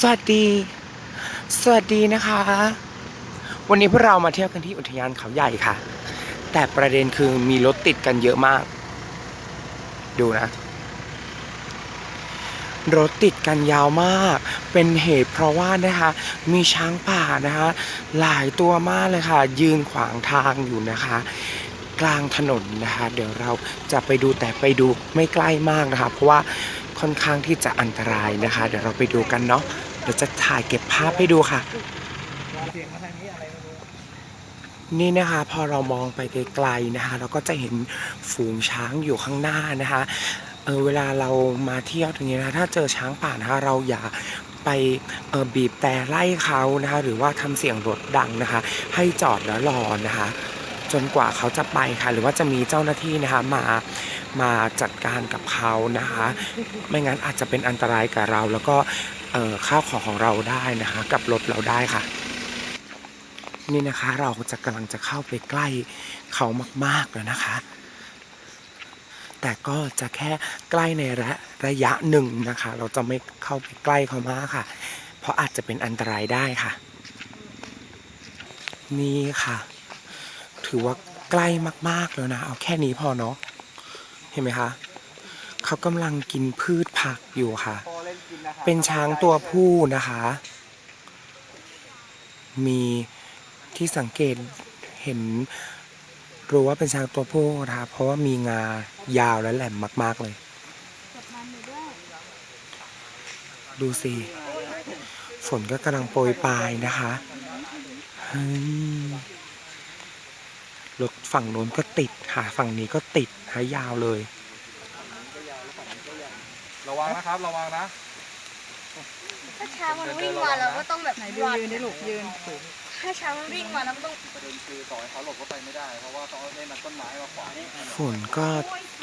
สวัสดี สวัสดีนะคะ วันนี้พวกเรามาเที่ยวกันที่อุทยานเขาใหญ่ค่ะ แต่ประเด็นคือมีรถติดกันเยอะมาก ดูนะ รถติดกันยาวมาก เป็นเหตุเพราะว่านะคะ มีช้างป่านะคะ หลายตัวมากเลยค่ะ ยืนขวางทางอยู่นะคะ กลางถนนนะคะ เดี๋ยวเราจะไปดูแต่ไปดูไม่ใกล้มากนะคะ เพราะว่า ค่อนข้างที่จะอันตรายนะคะ เดี๋ยวเราไปดูกันเนาะเดี๋ยวจะถ่ายเก็บภาพให้ดูค่ะ นี่นะคะพอเรามองไปไกลๆนะคะ เราก็จะเห็นฝูงช้างอยู่ข้างหน้านะคะเออเวลาเรามาเที่ยวตรงนี้นะคะถ้าเจอช้างป่านะคะเราอย่าไปบีบแต่ไล่เขานะคะ หรือว่าทำเสียงรถดังนะคะ ให้จอดแล้วรอนะคะ จนกว่าเขาจะไปค่ะ หรือว่าจะมีเจ้าหน้าที่นะคะมา มาจัดการกับเขานะคะ ไม่งั้นอาจจะเป็นอันตรายกับเรา แล้วก็เอ่อข้าวของของเราได้นะคะ กับรถเราได้ค่ะ นี่นะคะเราจะกำลังจะเข้าไปใกล้เขามากๆแล้วนะคะ แต่ก็จะแค่ใกล้ในระระยะหนึ่งนะคะ เราจะไม่เข้าไปใกล้เขามากค่ะ เพราะอาจจะเป็นอันตรายได้ค่ะ นี่ค่ะ ถือว่าใกล้มากๆแล้วนะ เอาแค่นี้พอเนาะ เห็นไหมคะเขากำลังกินพืชผักอยู่ค่ะ เป็นช้างตัวผู้นะคะ มีที่สังเกตเห็นรู้ว่าเป็นช้างตัวผู้นะคะเพราะว่ามีงายาวและแหลมมาก ๆ เลย ดูสิ ฝนก็กำลังโปรยปลายนะคะเฮ้ย รถฝั่งโน้นก็ติดค่ะฝั่งนี้ก็ติดหายาวเลย ระวังนะครับ ระวังนะ ถ้าช้างมันวิ่งมาเราก็ต้องแบบไหนดูยืนได้ลูกยืนถ้าช้างมันวิ่งมาเราก็ต้องประเด็นคือต่อให้เขาหลบก็ไปไม่ได้ เพราะว่าเขาเล่นต้นไม้มาขวางฝนก็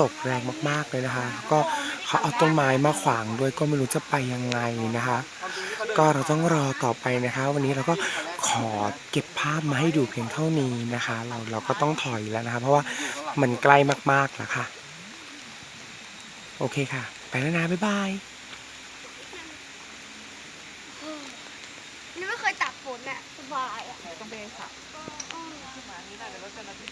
ตกแรงมากๆเลยนะคะ ก็เขาเอาต้นไม้มาขวางด้วยก็ไม่รู้จะไปยังไงนะคะ ก็เราต้องรอต่อไปนะคะ วันนี้เราก็ ขอเก็บภาพมาให้ดูเพียงเท่านี้นะคะ เราเราก็ต้องถอยแล้วนะคะ เพราะว่ามันใกล้มากๆแล้วค่ะ โอเคค่ะ ไปแล้วนะบ๊ายบายนี่ไม่เคยตากฝนอะสบายอะต้องไปสับอืมมานี้น่าจะรถเจ้าหน้าที่